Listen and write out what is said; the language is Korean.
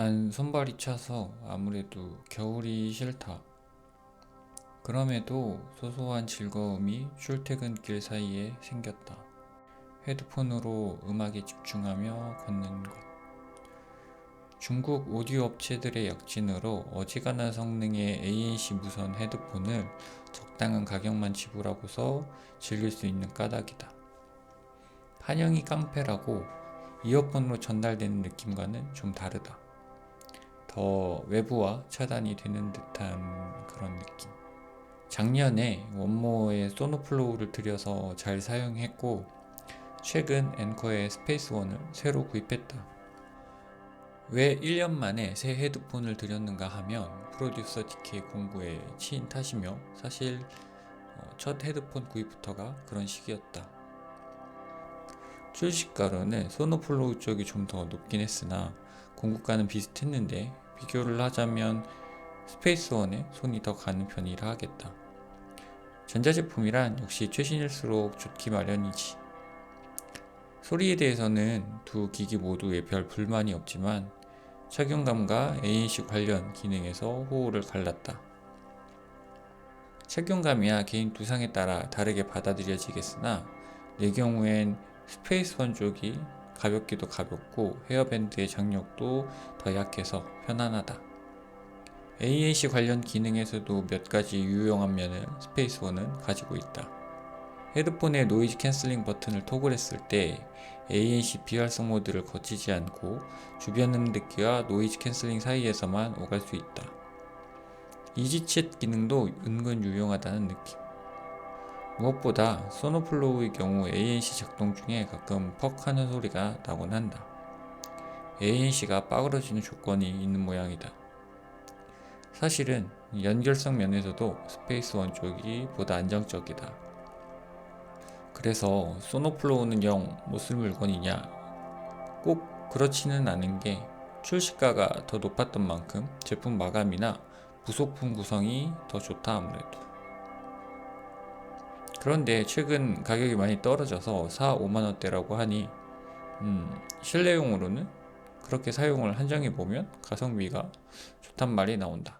난 손발이 차서 아무래도 겨울이 싫다. 그럼에도 소소한 즐거움이 출퇴근길 사이에 생겼다. 헤드폰으로 음악에 집중하며 걷는 것. 중국 오디오 업체들의 약진으로 어지간한 성능의 ANC 무선 헤드폰을 적당한 가격만 지불하고서 즐길 수 있는 까닭이다. 판형이 깡패라고 이어폰으로 전달되는 느낌과는 좀 다르다. 더 외부와 차단이 되는 듯한 그런 느낌. 작년에 원모어의 소노플로우를 들여서 잘 사용했고 최근 앵커의 스페이스원을 새로 구입했다. 왜 1년 만에 새 헤드폰을 들였는가 하면 프로듀서 DK 공구에 치인 탓이며 사실 어, 첫 헤드폰 구입부터가 그런 시기였다. 출시가로는 소노플로우 쪽이 좀 더 높긴 했으나 공구가는 비슷했는데 비교를 하자면 스페이스원에 손이 더 가는 편이라 하겠다. 전자제품이란 역시 최신일수록 좋기 마련이지. 소리에 대해서는 두 기기 모두에 별 불만이 없지만 착용감과 ANC 관련 기능에서 호호를 갈랐다. 착용감이야 개인 두상에 따라 다르게 받아들여지겠으나 내 경우엔 스페이스원 쪽이 가볍기도 가볍고 헤어밴드의 장력도 더 약해서 편안하다. ANC 관련 기능에서도 몇 가지 유용한 면을 스페이스원은 가지고 있다. 헤드폰의 노이즈 캔슬링 버튼을 토글했을 때 ANC 비활성 모드를 거치지 않고 주변 음 듣기와 노이즈 캔슬링 사이에서만 오갈 수 있다. 이지챗 기능도 은근 유용하다는 느낌. 무엇보다 소노플로우의 경우 ANC 작동 중에 가끔 퍽 하는 소리가 나곤 한다. ANC가 빠그러지는 조건이 있는 모양이다. 사실은 연결성 면에서도 스페이스 원 쪽이 보다 안정적이다. 그래서 소노플로우는 영 못 쓸 물건이냐? 꼭 그렇지는 않은 게 출시가가 더 높았던 만큼 제품 마감이나 부속품 구성이 더 좋다 아무래도. 그런데 최근 가격이 많이 떨어져서 4, 5만 원대라고 하니 음, 실내용으로는 그렇게 사용을 한정해 보면 가성비가 좋단 말이 나온다.